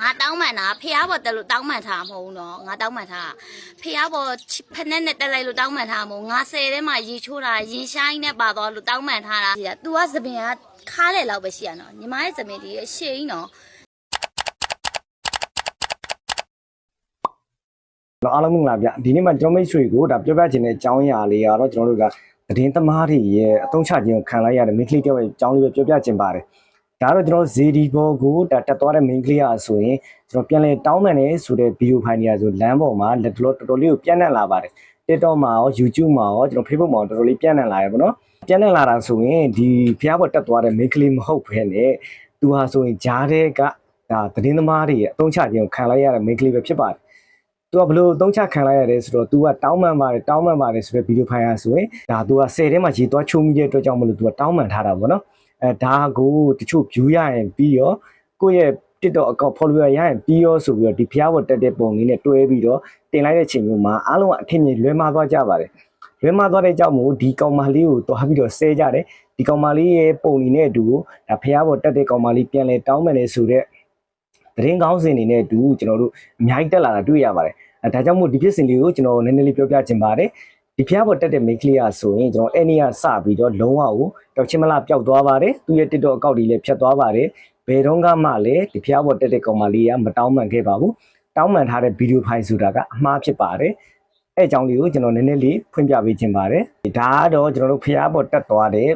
ငါတောင်းမှန်တာဖះဘော်တက်လို့တောင်းမှန်ထားမဟုတ်ဘူးနော်ငါတောင်းမှန်ထားဖះဘော်ဖက်နဲ့နဲ့တက်လိုက်လို့တောင်းမှန်ထားမဟုတ်ငါဆယ်ထဲမှာရေချိုးတာရင်ရှိုင်းနဲ့ပါသွားလို့တောင်းမှန်ထားတာ။ तू ကသပင်ကခါးတယ်လောက်ပဲရှိရနော်ညီမရဲ့သပင်ဒီအရှိန်နော်တော့အားလုံးမင်္ဂလာဗျဒီနေ့မှာကျွန်တော်မိတ်ဆွေကိုဒါပြောပြချင်တဲ့အကြောင်းအရာလေးကတော့ကျွန်တော်တို့ကသတင်းသမားတွေရဲ့အသုံးချခြင်းကိုခံလိုက်ရတဲ့ main clip တွေရဲ့အကြောင်းလေးပဲပြောပြချင်ပါတယ် ဒါကတော့ကျွန်တော်ဇေဒီဂေါကိုဒါတက်သွားတဲ့ main clear ဆိုရင်ကျွန်တော်ပြန်လဲတောင်းပန်နေဆိုတဲ့ video file တွေဆိုလမ်းပေါ်မှာလက်တော်တော်တော်လေးကိုပြန့်နှံ့လာပါတယ် TikTok မှာရော YouTube မှာရောကျွန်တော် Facebook မှာတော်တော်လေးပြန့်နှံ့လာရပါတော့ပြန့်နှံ့လာတာဆိုရင်ဒီဖျားပေါ်တက်သွားတဲ့ main clear မဟုတ်ဘဲနဲ့သူဟာဆိုရင်ဂျားတဲ့ကဒါသတင်းသမားတွေရဲ့အသုံးချခြင်းကိုခံလိုက်ရတဲ့ main clear ပဲဖြစ်ပါတယ်သူကဘလို့တုံးချခံလိုက်ရတယ်ဆိုတော့ तू ကတောင်းပန်ပါတယ်တောင်းပန်ပါတယ်ဆိုတဲ့ဗီဒီယိုဖိုင်ရဆိုရင်ဒါ तू က10ထဲမှာရေသွားချိုးမိတဲ့အတွက်ကြောင့်မလို့ तू ကတောင်းပန်ထားတာပေါ့နော် အဲဒါကိုတချို့ view ရရင်ပြီးရောကိုယ့်ရဲ့ TikTok account follower ရရင်ပြီးရောဆိုပြီးတော့ဒီဖျားပေါ်တက်တဲ့ပုံလေးနဲ့တွဲပြီးတော့တင်လိုက်တဲ့ချိန်မျိုးမှာအားလုံးကအထင်ကြီးလွဲမှားသွားကြပါတယ်လွဲမှားသွားတဲ့ကြောင့်မို့ဒီကောင်မလေးကိုတွားပြီးတော့ဆဲကြတယ်ဒီကောင်မလေးရဲ့ပုံလေးနဲ့အတူကိုဒါဖျားပေါ်တက်တဲ့ကောင်မလေးပြန်လဲတောင်းပန်နေဆိုတဲ့သတင်းကောင်းစင်တွေနဲ့အတူကျွန်တော်တို့အများကြီးတက်လာတာတွေ့ရပါတယ်အဲဒါကြောင့်မို့ဒီဖြစ်စဉ်လေးကိုကျွန်တော်နည်းနည်းလေးပြောပြချင်ပါတယ် ဒီဖျားပေါ်တက်တဲ့ main clear ဆိုရင်ကျွန်တော်အဲ့နေ့ကစပြီးတော့လုံးဝကိုတောက်ချင်းမလားပျောက်သွားပါတယ်သူရဲ့ TikTok အကောင့်တွေလည်းဖြတ်သွားပါတယ်ဘယ်တော့မှလည်းဒီဖျားပေါ်တက်တဲ့ကောင်မလေးကမတောင်းပန်ခဲ့ပါဘူးတောင်းပန်ထားတဲ့ဗီဒီယိုဖိုင်ဆိုတာကအမှားဖြစ်ပါတယ်အဲ့အကြောင်းလေးကိုကျွန်တော်နည်းနည်းလေးဖွင့်ပြပေးချင်ပါတယ်ဒါကတော့ကျွန်တော်တို့ဖျားပေါ်တက်သွားတဲ့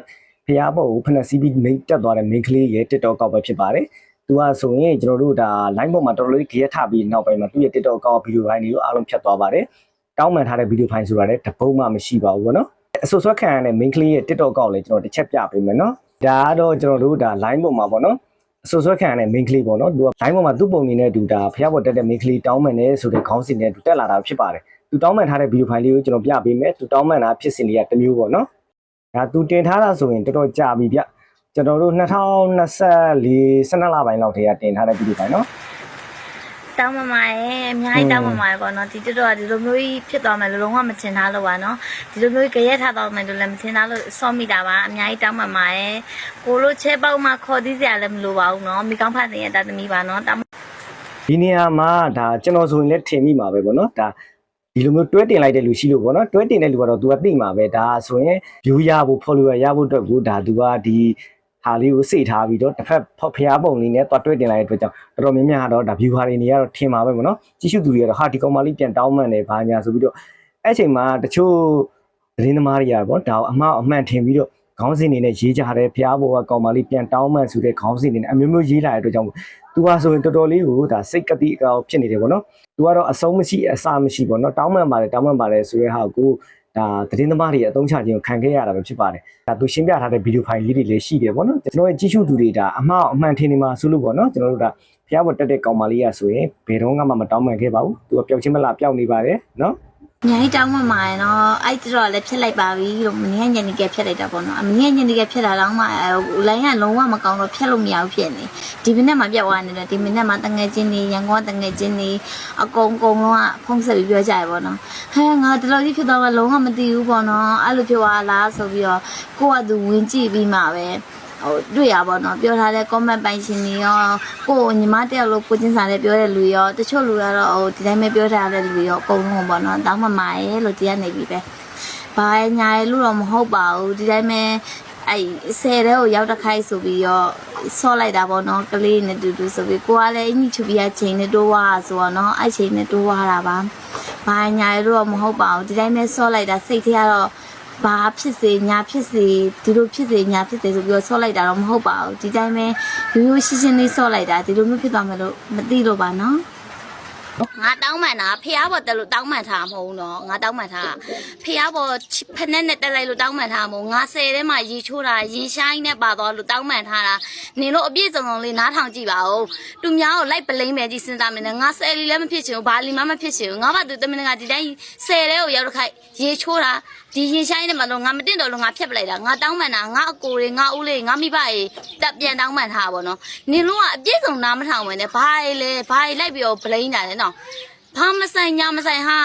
ဖျားပေါ်ကိုဖနက်စီးပြီးမိတ်တက်သွားတဲ့ main clear ရဲ့ TikTok အကောင့်ပဲဖြစ်ပါတယ်သူကဆိုရင်ကျွန်တော်တို့ဒါ line ပေါ်မှာတော်တော်လေးကြရက်ထပြီးနောက်ပိုင်းမှာသူ့ရဲ့ TikTok ကောက်ဗီဒီယိုဖိုင်တွေကိုအားလုံးဖြတ်သွားပါတယ်။ တောင်းပန်ထားတဲ့ဗီဒီယိုဖိုင်ဆိုတာလည်းတပုံမှမရှိပါဘူးဗောနော်။အဆိုဆွဲခံရတဲ့ main clip ရဲ့ TikTok ကောက်လည်းကျွန်တော်တစ်ချက်ပြပေးမယ်နော်။ဒါကတော့ကျွန်တော်တို့ဒါ line ပေါ်မှာဗောနော်။အဆိုဆွဲခံရတဲ့ main clip ပေါ့နော်။သူက line ပေါ်မှာသူ့ပုံနေနဲ့တူတာဖျားပေါ်တက်တဲ့ main clip တောင်းပန်နေဆိုတဲ့ခေါင်းစဉ်နဲ့တူတက်လာတာဖြစ်ပါတယ်။သူတောင်းပန်ထားတဲ့ဗီဒီယိုဖိုင်လေးကိုကျွန်တော်ပြပေးမယ်။သူတောင်းပန်တာဖြစ်စဉ်တွေကတစ်မျိုးပေါ့နော်။ဒါသူတင်ထားတာဆိုရင်တော်တော်ကြာပြီဗျ။ကျွန်တော်တို့2024 12လပိုင်းလောက်တည်းကတင်ထားတဲ့ဗီဒီယိုဖိုင်နော် တောင်းမှမရဲ့အများကြီးတောင်းမှမရဲ့ပေါ့နော်ဒီတက်တော့ကဒီလိုမျိုးကြီးဖြစ်သွားမယ်လို့လုံးဝမချင်ထားလို့ပါနော်ဒီလိုမျိုးကြီးကြရက်ထားတော့မယ်လို့လည်းမချင်ထားလို့စောမိတာပါအများကြီးတောင်းမှမရဲ့ကိုလိုချဲပေါက်မှခေါ်သီးစရာလည်းမလိုပါဘူးနော်မိကောင်းဖတ်တဲ့တာသမီးပါနော်တောင်းဒီနေရာမှာဒါကျွန်တော်ဆိုရင်လည်းထင်မိမှာပဲပေါ့နော်ဒါဒီလိုမျိုးတွဲတင်လိုက်တဲ့လူရှိလို့ပေါ့နော်တွဲတင်တဲ့လူကတော့ तू ကသိမှာပဲဒါဆိုရင် view ရဖို့ follower ရဖို့အတွက်ကိုဒါ तू ကဒီ ဟာလေးကိုစိတ်ထားပြီးတော့တစ်ဖက်ဖျားပုံလေးနဲ့တွဲတင်လိုက်တဲ့အတွက်ကြောင့်တော်တော်များများကတော့ဒါ view ဟာတွေနေရတော့ထင်မှာပဲပေါ့နော်ကြည့်ရှုသူတွေကတော့ဟာဒီကောင်မလေးပြန်တောင်းမှန်တယ်ဘာညာဆိုပြီးတော့အဲ့ချိန်မှာတချို့သတင်းသမားတွေကပေါ့ဒါအမှားအမှန်ထင်ပြီးတော့ခေါင်းစဉ်နေနဲ့ရေးကြတယ်ဖျားဘောကကောင်မလေးပြန်တောင်းမှန်ဆိုတဲ့ခေါင်းစဉ်နေနဲ့အမျိုးမျိုးရေးလာတဲ့အတွက်ကြောင့်သူဟာဆိုရင်တော်တော်လေးကိုဒါစိတ်ကတိအကောဖြစ်နေတယ်ပေါ့နော်သူကတော့အဆုံးမရှိအစာမရှိပေါ့နော်တောင်းပန်ပါတယ်တောင်းပန်ပါတယ်ဆိုတဲ့ဟာကို ဒါသတင်းသမားတွေအသုံးချခြင်းကိုခံခဲ့ရတာပဲဖြစ်ပါတယ်ဒါသူရှင်းပြထားတဲ့ဗီဒီယိုဖိုင်လေးတွေလည်းရှိတယ်ပေါ့နော်ကျွန်တော်ရဲ့ကြည့်ရှုသူတွေဒါအမှားအမှန်ထင်နေမှာဆိုလို့ပေါ့နော်ကျွန်တော်တို့ဒါဖျားပေါ်တက်တဲ့ကောင်မလေးရဆိုရင်ဘယ်တော့မှမတောင်းပန်ခဲ့ပါဘူးသူကပျောက်ချင်းမလားပျောက်နေပါတယ်နော် အများကြီးတောင်းမှမရဲ့နော်အဲ့တော့လည်းဖြစ်လိုက်ပါပြီလို့မင်းကညနေကဖြစ်လိုက်တာပေါ့နော်အမင်းကညနေကဖြစ်တာတော့မှလိုင်းကလုံးဝမကောင်းတော့ဖြစ်လို့မရဘူးဖြစ်နေဒီမိနစ်မှပြတ်သွားနေတယ်ဒီမိနစ်မှတငယ်ချင်းနေရန်ကုန်ကတငယ်ချင်းနေအကုန်ကုန်လုံးကဖုန်းဆက်ပြီးပြောကြရပေါ့နော်ဟဲငါဒီလိုကြီးဖြစ်တော့လုံးဝမသိဘူးပေါ့နော်အဲ့လိုဖြစ်သွားလားဆိုပြီးတော့ကိုကသူဝင်ကြည့်ပြီးမှပဲ ဟိုတွေ့ရပါတော့ပြောထားတဲ့ comment ပိုင်ရှင်တွေရောကိုကိုညီမတယောက်လို့ကိုချင်းစာနဲ့ပြောတဲ့လူရောတချို့လူကတော့ဟိုဒီတိုင်းပဲပြောထားတဲ့လူရောအကုန်လုံးပေါ့နော်တောင်းမမာရဲ့လို့တရားနေပြီပဲဘာညာရဲ့လို့တော့မဟုတ်ပါဘူးဒီတိုင်းပဲအဲ့ဆယ်တဲ့ကိုရောက်တခိုက်ဆိုပြီးတော့ဆော့လိုက်တာပေါ့နော်ကလေးနဲ့တူတူဆိုပြီးကိုကလည်းအင်ကြီးချူပြီးရချိန်နဲ့တိုးွားဆိုတော့နော်အဲ့ချိန်နဲ့တိုးွားတာပါဘာညာရဲ့လို့တော့မဟုတ်ပါဘူးဒီတိုင်းပဲဆော့လိုက်တာစိတ်ထဲကတော့ ဘာဖြစ်စေညာဖြစ်စေဒီလိုဖြစ်စေညာဖြစ်စေဆိုပြီးတော့ဆော့လိုက်တာတော့မဟုတ်ပါဘူးဒီတိုင်းပဲရိုးရိုးရှင်းရှင်းလေးဆော့လိုက်တာဒီလိုမျိုးဖြစ်သွားမယ်လို့မသိလို့ပါနော် ငါတောင်းမှန်တာဖះဘော်တက်လို့တောင်းမှန်ထားမဟုတ်ဘူးနော်ငါတောင်းမှန်ထားဖះဘော်ဖက်နဲ့နဲ့တက်လိုက်လို့တောင်းမှန်ထားမဟုတ်ငါဆယ်ထဲမှာရေချိုးတာရင်ရှိုင်းနဲ့ပါသွားလို့တောင်းမှန်ထားတာနင်တို့အပြည့်စုံစုံလေးနားထောင်ကြည့်ပါဦးသူများကိုလိုက်ပလိမ့်မယ်ကြည့်စဉ်းစားမယ်နဲ့ငါဆယ်လီလည်းမဖြစ်ချင်ဘူးဘာလီမှမဖြစ်ချင်ဘူးငါဘာသူတမင်ကဒီတိုင်းဆယ်ထဲကိုရောက်တစ်ခိုက်ရေချိုးတာဒီရင်ဆိုင်နဲ့မလို့ငါမတင်တော့လို့ငါဖြတ်ပလိုက်တာငါတောင်းမှန်တာငါအကိုတွေငါဦးလေးငါမိဘတွေတက်ပြန်တောင်းမှန်ထားပါဘောနော်နင်တို့ကအပြည့်စုံနားမထောင်ဝင်နဲ့ဘာလဲဘာလိုက်ပြီးတော့ဗလိန်တာလဲနောဘာမဆိုင်ညာမဆိုင်ဟာ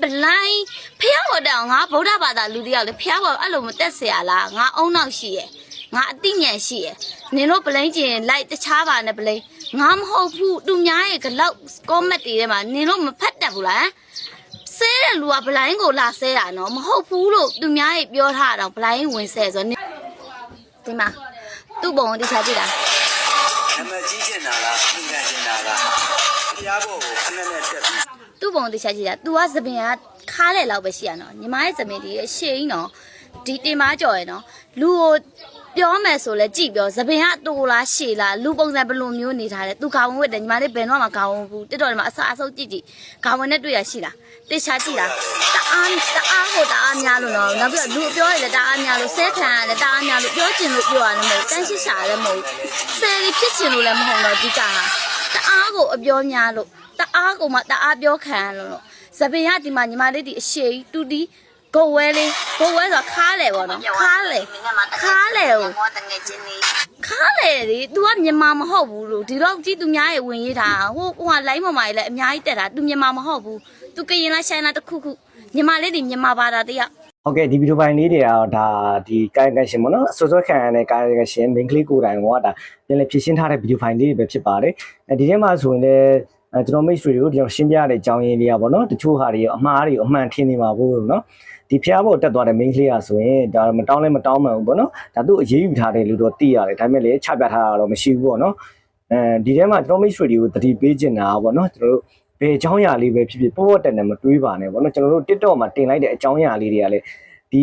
ပလိုင်းဖះဘော်တောင်ငါဗုဒ္ဓဘာသာလူတယောက်လေဖះဘော်အဲ့လိုမတက်เสียလားငါအုံနောက်ရှိရဲ့ငါအသိဉာဏ်ရှိရဲ့နင်တို့ပလိန်ကျင်လိုက်တခြားပါနဲ့ပလိန် ငါမဟုတ်ဘူးသူများရဲ့ဂလောက် comment တွေထဲမှာနင်တို့မဖတ်တတ်ဘူးလားဆဲတဲ့လူကဘလိုင်းကိုလာဆဲတာနော်မဟုတ်ဘူးလို့သူများရဲ့ပြောထားတာဘလိုင်းဝင်ဆဲဆိုတော့နင်ဒီမှာသူ့ပုံကိုတရားကြည့်တာ နမကြီးချင်တာလားအင်္ဂါချင်တာလား ဖျားဖို့ကိုခဏနဲ့တက်ပြီးသူ့ပုံတရားကြည့်တာ तू ကသပင်ကခါးလေလောက်ပဲရှိရနော်ညီမရဲ့သပင်ဒီရဲ့ရှေ့ကြီးနော်ဒီတင်မကြော်ရယ်နော်လူကိုပြောမယ်ဆိုလဲကြည့်ပြောသပင်ကတူလားရှည်လားလူပုံစံဘယ်လိုမျိုးနေထားလဲ तू ခေါင်းဝတ်တယ်ညီမလေးဘယ်တော့မှခေါင်းဝတ်ဘူးတက်တော်ဒီမှာအစားအဆုပ်ကြည့်ကြည့်ခေါင်းဝတ်နဲ့တွေ့ရရှိလားတေချာကြည့်လားတအားတအားကိုတအားများလို့နော်နောက်ပြီးတော့လူပြောရလဲတအားများလို့ဆဲခံရလဲတအားများလို့ပြောချင်လို့ပြောရတယ်မဟုတ်တန်းရှိရှာလည်းမဟုတ်ဆယ်ကြီးဖြစ်ချင်လို့လည်းမဟုတ်တော့ဒီကဟာ တအားကိုအပြောများလို့ တအားကိုမှတအားပြောခံရလို့လို့သပင်ရဒီမှာညီမလေးဒီအရှိကြီးတူတီဂုတ်ဝဲလေးဂုတ်ဝဲဆိုတာခါလေပေါ့နော်ခါလေခါလေကိုခါလေလေ तू ကမြန်မာမဟုတ်ဘူးလို့ဒီတော့ကြည့်သူများရဲ့ဝင်ရေးတာဟိုဟိုကလိုင်းပေါ်မှာလည်းအများကြီးတက်တာ तू မြန်မာမဟုတ်ဘူး तू ကရင်လားရှိုင်းလားတစ်ခုခုမြန်မာလေးဒီမြန်မာဘာသာတရား ဟုတ်ကဲ့ဒီဗီဒီယိုပိုင်းလေးတွေကတော့ဒါဒီကာယကရှင်ပေါ့နော်အစောစောခံရတဲ့ကာယကရှင် link လေးကိုယ်တိုင်ကဒါပြန်လည်ဖြည့်ရှင်းထားတဲ့ဗီဒီယိုဖိုင်လေးတွေပဲဖြစ်ပါတယ်အဲဒီထဲမှာဆိုရင်လည်းအဲကျွန်တော်မိတ်ဆွေတွေကိုဒီတော့ရှင်းပြရတဲ့အကြောင်းရင်းလေးอ่ะပေါ့နော်တချို့ဟာတွေအမှားတွေအမှန်ထင်နေမှာပေါ့နော်ဒီဖျားဖို့တက်သွားတဲ့ main လေးอ่ะဆိုရင်ဒါမတောင်းလဲမတောင်းမှန်ဘူးပေါ့နော်ဒါသူ့အရေးယူထားတယ်လို့တော့သိရတယ်ဒါပေမဲ့လည်းချပြထားတာတော့မရှိဘူးပေါ့နော်အဲဒီထဲမှာကျွန်တော်မိတ်ဆွေတွေကိုတတိပေးချင်တာပေါ့နော်ကျွန်တော်တို့ ဘယ်အကြောင်းအရာလေးပဲဖြစ်ဖြစ်ပေါ့ပေါ့တက်တက်မတွေးပါနဲ့ပေါ့နော်ကျွန်တော်တို့ TikTok မှာတင်လိုက်တဲ့အကြောင်းအရာလေးတွေကလည်း ဒီ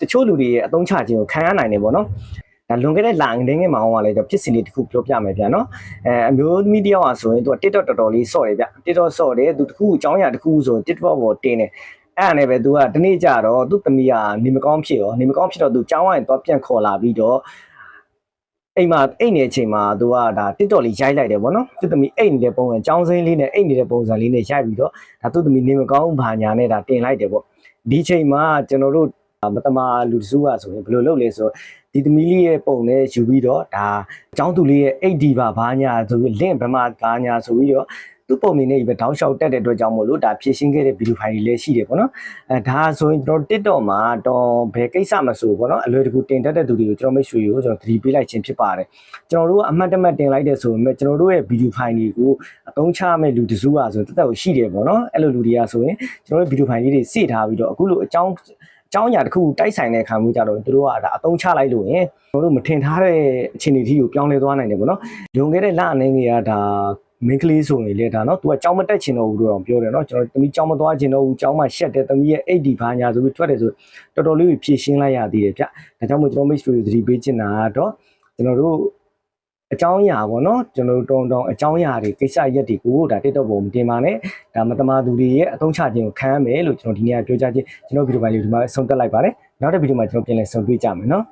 တချို့လူတွေရဲ့အသုံးချခြင်းကိုခံရနိုင်တယ်ပေါ့နော်ဒါလွန်ခဲ့တဲ့လာငင်းငယ်မောင်ကလည်းတော့ဖြစ်စဉ်လေးတစ်ခုပြောပြမယ်ဗျာနော်အဲအမျိုးသမီးတယောက်อ่ะဆိုရင်သူက TikTok တော်တော်လေးစော့တယ်ဗျ TikTok စော့တယ်သူတစ်ခုအကြောင်းအရာတစ်ခုဆိုရင် TikTok ပေါ်တင်တယ်အဲ့ဒါနဲ့ပဲ तू ကတနေ့ကျတော့သူ့သမီးကနေမကောင်းဖြစ်ရောနေမကောင်းဖြစ်တော့ तू ကြောင်းဝိုင်းတော့ပြန်ခေါ်လာပြီးတော့ အိမ်မှာအိတ်နေတဲ့အချိန်မှာ तू ကဒါ TikTok လေးရိုက်လိုက်တယ်ပေါ့နော်သူ့သမီးအိတ်နေတဲ့ပုံစံကြောင်းစင်းလေးနဲ့အိတ်နေတဲ့ပုံစံလေးနဲ့ရိုက်ပြီးတော့ဒါသူ့သမီးနေမကောင်းဘာညာနဲ့ဒါတင်လိုက်တယ်ပေါ့ဒီချိန်မှာကျွန်တော်တို့မတမာလူတစုကဆိုရင်ဘယ်လိုလုပ်လဲဆိုတော့ဒီသမီးလေးရဲ့ပုံနဲ့ယူပြီးတော့ဒါအကြောင်းသူလေးရဲ့ 8D ပါဘာညာဆိုပြီး link ဘယ်မှာဘာညာဆိုပြီးတော့ သူ့ပုံနေနဲ့ပဲတောင်းလျှောက်တက်တဲ့အတွက်ကြောင့်မို့လို့ဒါဖြည့်ရှင်းခဲ့တဲ့ဗီဒီယိုဖိုင်တွေလည်းရှိတယ်ပေါ့နော်အဲဒါဆိုရင်ကျွန်တော် TikTok မှာတော့ဘယ်ကိစ္စမဆိုပေါ့နော်အလွယ်တကူတင်တတ်တဲ့သူတွေကိုကျွန်တော်မိတ်ဆွေကိုကျွန်တော်သတိပေးလိုက်ခြင်းဖြစ်ပါတယ်ကျွန်တော်တို့ကအမှတ်တမဲ့တင်လိုက်တဲ့ဆိုပေမဲ့ကျွန်တော်တို့ရဲ့ဗီဒီယိုဖိုင်တွေကိုအသုံးချမဲ့လူတစုကဆိုတက်တက်ကိုရှိတယ်ပေါ့နော်အဲ့လိုလူတွေကဆိုရင်ကျွန်တော်တို့ဗီဒီယိုဖိုင်လေးတွေစေ့ထားပြီးတော့အခုလိုအကြောင်းအကြောင်းအရာတစ်ခုတိုက်ဆိုင်တဲ့ခံမှုကြတော့သူတို့ကဒါအတုံးချလိုက်လို့ရင်ကျွန်တော်တို့မထင်ထားတဲ့အခြေအနေที่ကိုပြောင်းလဲသွားနိုင်တယ်ပေါ့နော်။လွန်ခဲ့တဲ့လအနေငယ်ကဒါ မင်းကလေးဆိုရင်လေဒါနော်။ तू ကကြောင်းမတက်ချင်တော့ဘူးလို့တော့ပြောတယ်နော်။ကျွန်တော်သမီးကြောင်းမသွားချင်တော့ဘူး။ကြောင်းမှရှက်တယ်သမီးရဲ့ AD ဘာညာဆိုပြီးထွက်တယ်ဆိုတော်တော်လေးဖြည့်ရှင်းလိုက်ရသေးတယ်ဗျ။ဒါကြောင့်မို့ကျွန်တော်မိတ်ဆွေတွေသတိပေးချင်တာကတော့ကျွန်တော်တို့အကြောင်းအရာပေါ့နော်ကျွန်တော်တို့တုံတုံအကြောင်းအရာတွေကိစ္စရက်တွေကိုဒါ TikTok ပေါ်မတင်ပါနဲ့ဒါမတမာသူတွေရဲ့အသုံးချခြင်းကိုခံရမယ်လို့ကျွန်တော်ဒီနေ့ကပြောကြားခြင်းကျွန်တော်ဗီဒီယိုပိုင်းလေးဒီမှာဆုံးသက်လိုက်ပါတယ်နောက်တဲ့ဗီဒီယိုမှာကျွန်တော်ပြန်လည်ဆုံတွေ့ကြမယ်နော်